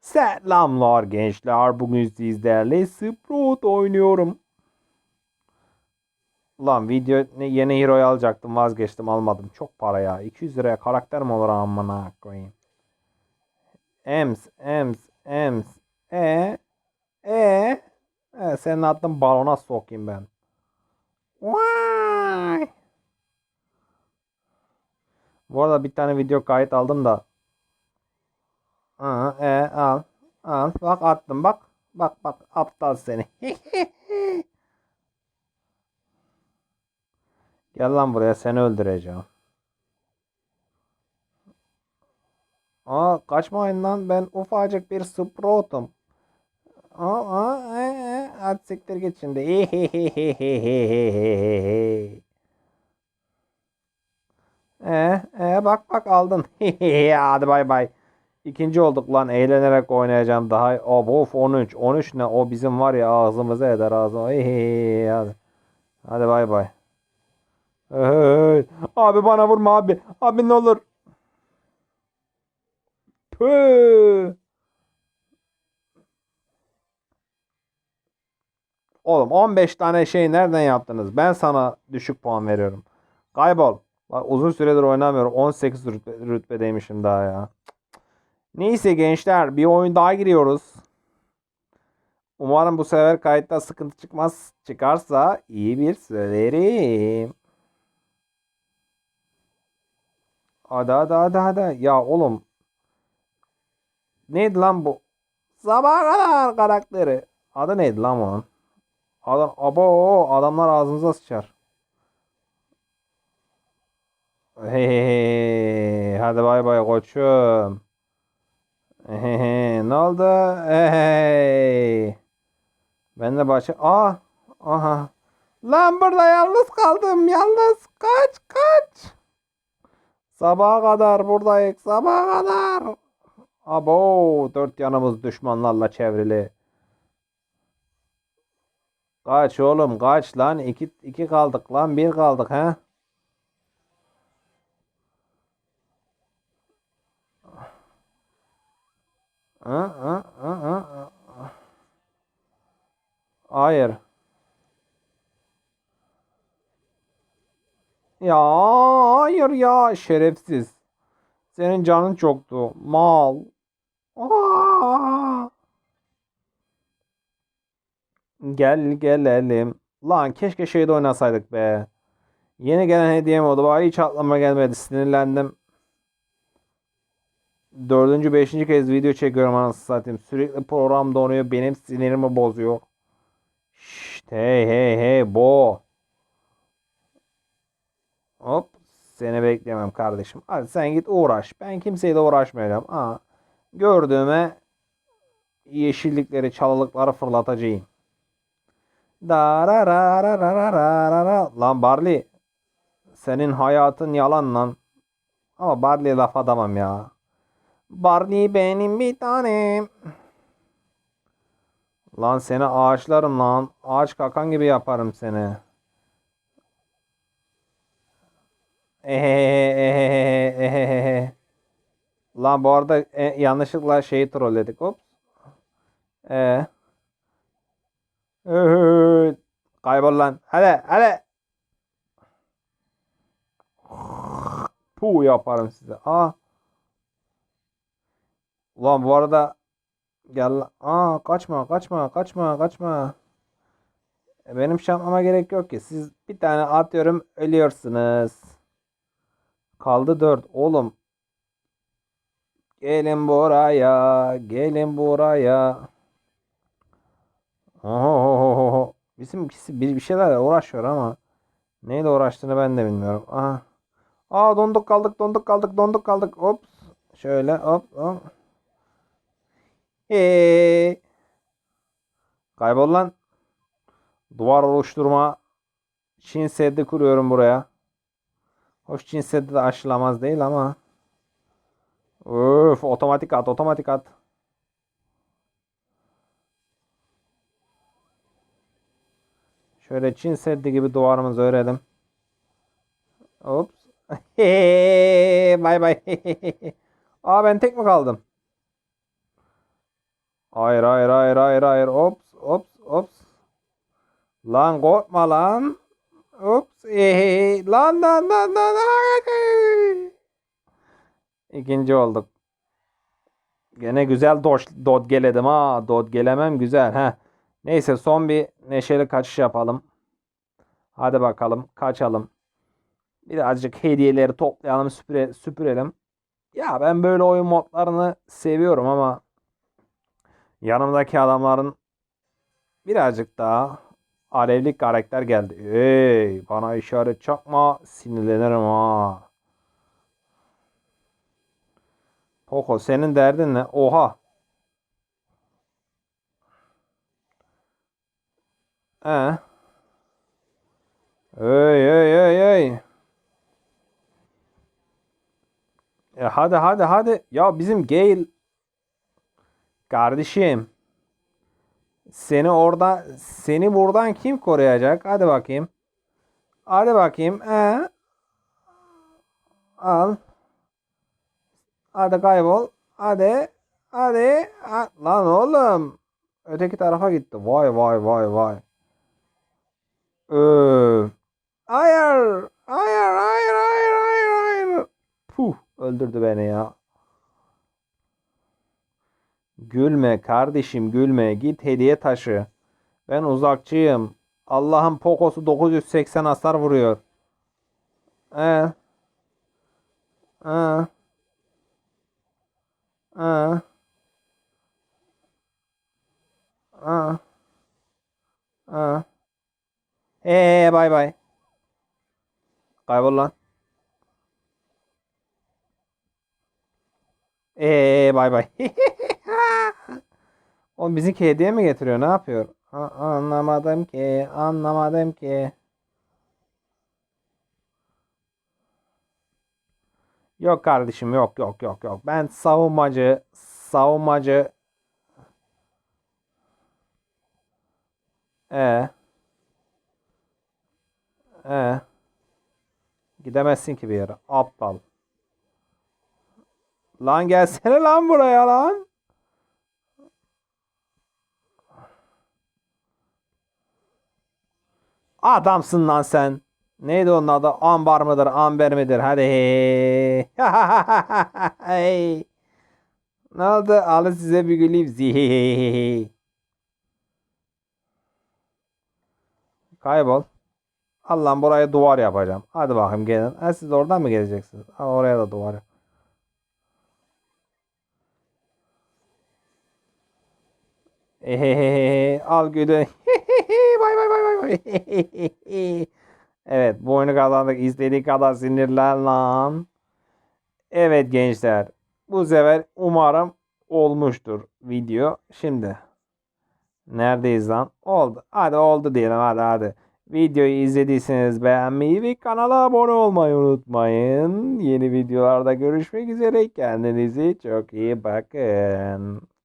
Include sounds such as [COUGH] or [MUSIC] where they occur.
Selamlar gençler. Bugün sizlerle Sprout oynuyorum. Ulan video yeni hero'yu alacaktım vazgeçtim almadım. Çok para ya. 200 liraya karakter mi olur amına koyayım. Ems, Ems, Ems. E e e senin adın balona sokayım ben. Vay. Bu arada bir tane video kayıt aldım da Aa, e, al. Al. Bak attım bak. Bak bak aptal seni. [LAUGHS] Gel lan buraya seni öldüreceğim. Aa kaçmayın lan ben ufacık bir sprout'um. Aa, aa, e, e, hadi siktir git şimdi. E, e, bak bak aldın. [LAUGHS] Hadi bay bay. İkinci olduk lan eğlenerek oynayacağım daha. Of of 13. 13 ne o bizim var ya ağzımıza eder ağzıma. Hey, hadi. Hadi bay bay. Hey, abi bana vurma abi. Abi ne olur. Püh. Oğlum 15 tane şey nereden yaptınız? Ben sana düşük puan veriyorum. Kaybol. Bak uzun süredir oynamıyorum. 18 rütbe, rütbedeymişim daha ya. Neyse gençler bir oyun daha giriyoruz. Umarım bu sefer kayıtta sıkıntı çıkmaz. Çıkarsa iyi bir söylerim. Hadi hadi hadi hadi. Ya oğlum. Neydi lan bu? Sabah kadar karakteri. Adı neydi lan onun? Adam, abo adamlar ağzımıza sıçar. Hey, hadi bay bay koçum. Ne oldu? Hey. Ben de başı... Aa! Aha. Lan burada yalnız kaldım. Yalnız. Kaç kaç. Sabaha kadar buradayız. Sabaha kadar. Abo. Dört yanımız düşmanlarla çevrili. Kaç oğlum kaç lan. İki, iki kaldık lan. Bir kaldık ha. Ha, ha, ha, ha, ha. Hayır. Ya hayır ya şerefsiz. Senin canın çoktu. Mal. Aa! Gel gelelim. Lan keşke şeyde oynasaydık be. Yeni gelen hediyem oldu. Bana hiç aklıma gelmedi. Sinirlendim. Dördüncü, beşinci kez video çekiyorum anasını satayım. Sürekli program donuyor. Benim sinirimi bozuyor. Şşt hey hey hey bo. Hop. Seni beklemem kardeşim. Hadi sen git uğraş. Ben kimseyle uğraşmayacağım. Aa, gördüğüme yeşillikleri, çalılıkları fırlatacağım. Dararararararara. Lan Barley. Senin hayatın yalan lan. Ama Barley'e laf adamam ya. Barney benim bir tanem. Lan seni ağaçlarım lan. Ağaç kakan gibi yaparım seni. Ehehehehehehehe. [LAUGHS] Lan bu arada e, yanlışlıkla şeyi trolledik. Hop. Ee. Kaybol lan. Hadi hadi. Puh yaparım size. Aa. Ulan bu arada gel. Aa kaçma kaçma kaçma kaçma. E, Benim şey yapmama gerek yok ki. Siz bir tane atıyorum ölüyorsunuz. Kaldı 4. Oğlum. Gelin buraya. Gelin buraya. Oho. Bizimkisi bir, bir şeylerle uğraşıyor ama neyle uğraştığını ben de bilmiyorum. Aha. Aa donduk kaldık donduk kaldık donduk kaldık. Hop. Şöyle hop hop. Hey. Kaybol lan. Duvar oluşturma. Çin Seddi kuruyorum buraya. Hoş Çin Seddi de aşılamaz değil ama. Öf otomatik at otomatik at. Şöyle Çin Seddi gibi duvarımızı örelim. Ops. Bay bay. Aa ben tek mi kaldım? Hayır hayır hayır hayır hayır. Ops ops ops. Lan korkma lan. Ops. Ehe. [LAUGHS] Lan lan lan lan. Hayır. İkinci olduk. Gene güzel doş, dot geledim ha. Dot gelemem güzel. Heh. Neyse son bir neşeli kaçış yapalım. Hadi bakalım kaçalım. Birazcık hediyeleri toplayalım süpüre, süpürelim. Ya ben böyle oyun modlarını seviyorum ama yanımdaki adamların birazcık daha alevli karakter geldi. Ey bana işaret çakma sinirlenirim ha. Poco senin derdin ne? Oha. He. Ey ey ey ey. E hadi hadi hadi. Ya bizim Gale kardeşim. Seni orada seni buradan kim koruyacak? Hadi bakayım. Hadi bakayım. E. Al. Hadi kaybol. Hadi. Hadi. Ha- Lan oğlum. Öteki tarafa gitti. Vay vay vay vay. Öf. Hayır. Hayır hayır hayır hayır hayır. Puh. Öldürdü beni ya. Gülme kardeşim gülme. Git hediye taşı. Ben uzakçıyım. Allah'ın pokosu 980 hasar vuruyor. Ee. Ee. Ee. Ee. Ee. Ee, bay bay. Kaybol lan. Ee, bay bay. [LAUGHS] O bizimki hediye mi getiriyor? Ne yapıyor? A- anlamadım ki. Anlamadım ki. Yok kardeşim yok yok yok yok. Ben savunmacı savunmacı e e gidemezsin ki bir yere. Aptal. Lan gelsene lan buraya lan. Adamsın lan sen. Neydi onun adı? Ambar mıdır? Amber midir? Hadi. [LAUGHS] Ne oldu? Alın size bir güleyim. Zihihihi. Kaybol. Allah'ım buraya duvar yapacağım. Hadi bakayım gelin. Ha, siz oradan mı geleceksiniz? Ha, oraya da duvar yap. Ehehehe, al güdü. [LAUGHS] Bay bay bay bay bay. [LAUGHS] Evet bu oyunu kazandık. İstediği kadar sinirlen lan. Evet gençler. Bu sefer umarım olmuştur video. Şimdi. Neredeyiz lan? Oldu. Hadi oldu diyelim hadi hadi. Videoyu izlediyseniz beğenmeyi ve kanala abone olmayı unutmayın. Yeni videolarda görüşmek üzere. Kendinize çok iyi bakın.